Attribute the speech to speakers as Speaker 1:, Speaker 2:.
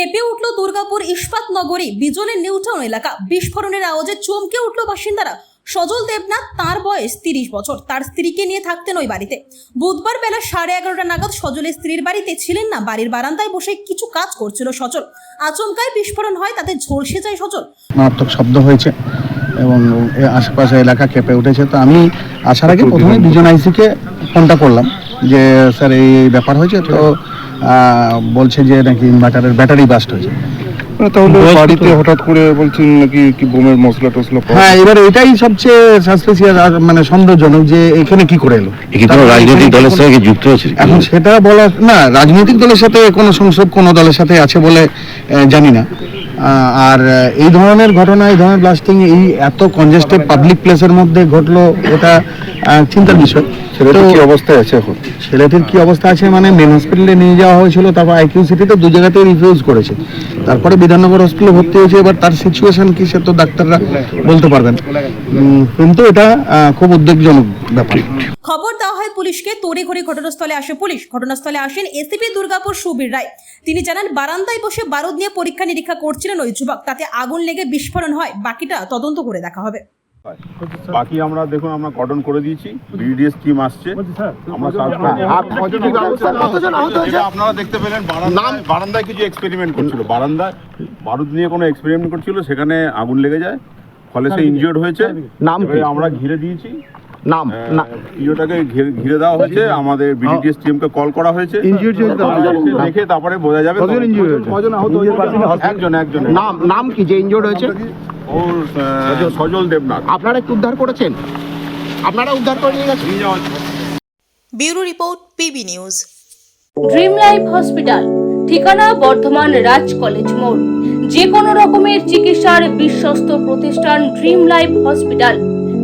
Speaker 1: কেঁপে উঠল দুর্গাপুর ইস্পাত নগরী বিজলের নিউটাউন এলাকা। বিস্ফোরণের আওয়াজে চমকে উঠল বাসিন্দারা। সজল দেবনাথ, তার বয়স তিরিশ বছর। তার স্ত্রীকে নিয়ে থাকতেন ওই বাড়িতে। বুধবার বেলা সাড়ে এগারোটা নাগাদ সজলের স্ত্রীর বাড়িতে ছিলেন না। বাড়ির বারান্দায় বসে কিছু কাজ করছিল সজল। আচমকায় বিস্ফোরণ হয়, তাতে ঝলসে যায় সজল।
Speaker 2: মারাত্মক শব্দ হয়েছে। এবং আশেপাশে এলাকা কেঁপে উঠেছে। তো আমি আসার আগে প্রথমে দুজন আইসিকে ফোনটা করলাম যে স্যার এই ব্যাপার হয়েছে? তো বলছে যে নাকি ইনভার্টারের ব্যাটারি বাস্ট হয়েছে।
Speaker 3: না, তাহলে বাড়িতে হঠাৎ করে বলছেন নাকি কি বোমের মশলা টসলা
Speaker 2: হ্যাঁ এবার এটাই সবচেয়ে সাসপেসিয়াস মানে সন্দেহজনক যে এখানে কি করে এলো।
Speaker 4: রাজনৈতিক দলের সঙ্গে যুক্ত আছে?
Speaker 2: এখন সেটা বলা না রাজনৈতিক দলের সাথে কোনো সংসদ কোনো দলের সাথে আছে বলে জানি না। আর এই ধরনের ঘটনা এই ধরনের ব্লাস্টিং এই এত কনজেস্টেড পাবলিক প্লেসের মধ্যে ঘটলো এটা চিন্তার বিষয়।
Speaker 3: ছেলেটা
Speaker 2: তো
Speaker 3: কি অবস্থায় আছে এখন?
Speaker 2: ছেলেটির কি অবস্থা আছে? মানে মেন হসপিটালে নিয়ে যাওয়া হয়েছিল তারপর আইকিউ সিটিতে দু জায়গাতেই রিফিউজ করেছে। তারপরে বিধাননগর হসপিটালে ভর্তি হয়েছে এবার তার সিচুয়েশন কি সে তো ডাক্তাররা বলতে পারবেন। কিন্তু এটা আহ, খুব উদ্বেগজনক ব্যাপার।
Speaker 1: খবর দেওয়া হয় পুলিশকে তড়িঘড়ি ঘটনাস্থলে আসে পুলিশ। ঘটনাস্থলে আসেন এসিপি দুর্গাপুর সুবীর রায়। তিনি জানান বারান্দায় বসে বারুদ নিয়ে পরীক্ষা নিরীক্ষা করছিলেন ওই যুবক তাতে আগুন লেগে বিস্ফোরণ হয় বাকিটা তদন্ত করে দেখা হবে।
Speaker 5: বাকি আমরা দেখুন আমরা গঠন করে দিয়েছি বিডিএস টিম আসছে। আমরা যেটা আপনারা দেখতে পেলেন বারান্দায় বারান্দায় কিছু এক্সপেরিমেন্ট করছিল। বারান্দায় বারুদ নিয়ে কোনো এক্সপেরিমেন্ট করছিল সেখানে আগুন লেগে যায় ফলে সে ইনজিওর্ড হয়েছে।
Speaker 6: নাম
Speaker 5: আমরা ঘিরে দিয়েছি।
Speaker 6: নাম
Speaker 5: ইওটাকে ঘিরে দেওয়া হয়েছে। আমাদের বিডিটিএস টিমকে কল করা হয়েছে। দেখে তারপরে বোঝা যাবে একজন একজন।
Speaker 6: নাম নাম কি? যে হয়েছে?
Speaker 5: ওর সজল। দেবনাথ।
Speaker 6: আপনারা একটু উদ্ধার করেছেন? আপনারা উদ্ধার করে নিয়ে গেছেন?
Speaker 7: Bureau report PB news.
Speaker 8: Dream life hospital ঠিকানা বর্ধমান রাজ কলেজ মোড়। যে কোনো রকমের চিকিৎসার বিশ্বস্ত প্রতিষ্ঠান ড্রিম লাইফ হসপিটাল